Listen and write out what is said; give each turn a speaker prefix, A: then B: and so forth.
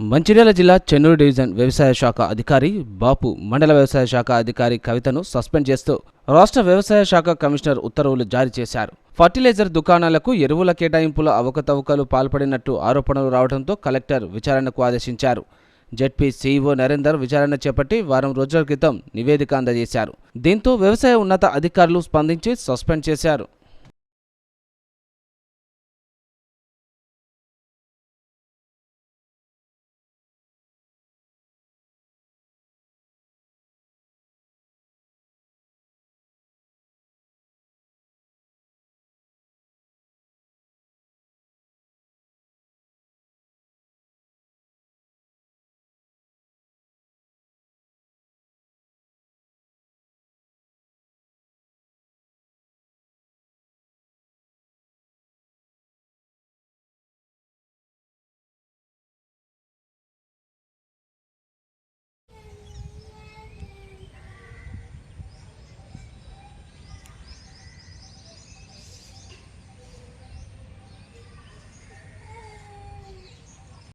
A: మంచిర్యాల జిల్లా చెన్నూరు డివిజన్ వ్యవసాయ శాఖ అధికారి బాపు మండల వ్యవసాయ శాఖ అధికారి కవితను సస్పెండ్ చేస్తూ రాష్ట్ర వ్యవసాయ శాఖ కమిషనర్ ఉత్తర్వులు జారీ చేశారు. ఫర్టిలైజర్ దుకాణాలకు ఎరువుల కేటాయింపుల అవకతవకలు పాల్పడినట్టు ఆరోపణలు రావడంతో కలెక్టర్ విచారణకు ఆదేశించారు. జెడ్పీ సీఈఓ నరేందర్ విచారణ చేపట్టి వారం రోజుల క్రితం నివేదిక అందజేశారు. దీంతో వ్యవసాయ ఉన్నత అధికారులు స్పందించి సస్పెండ్ చేశారు.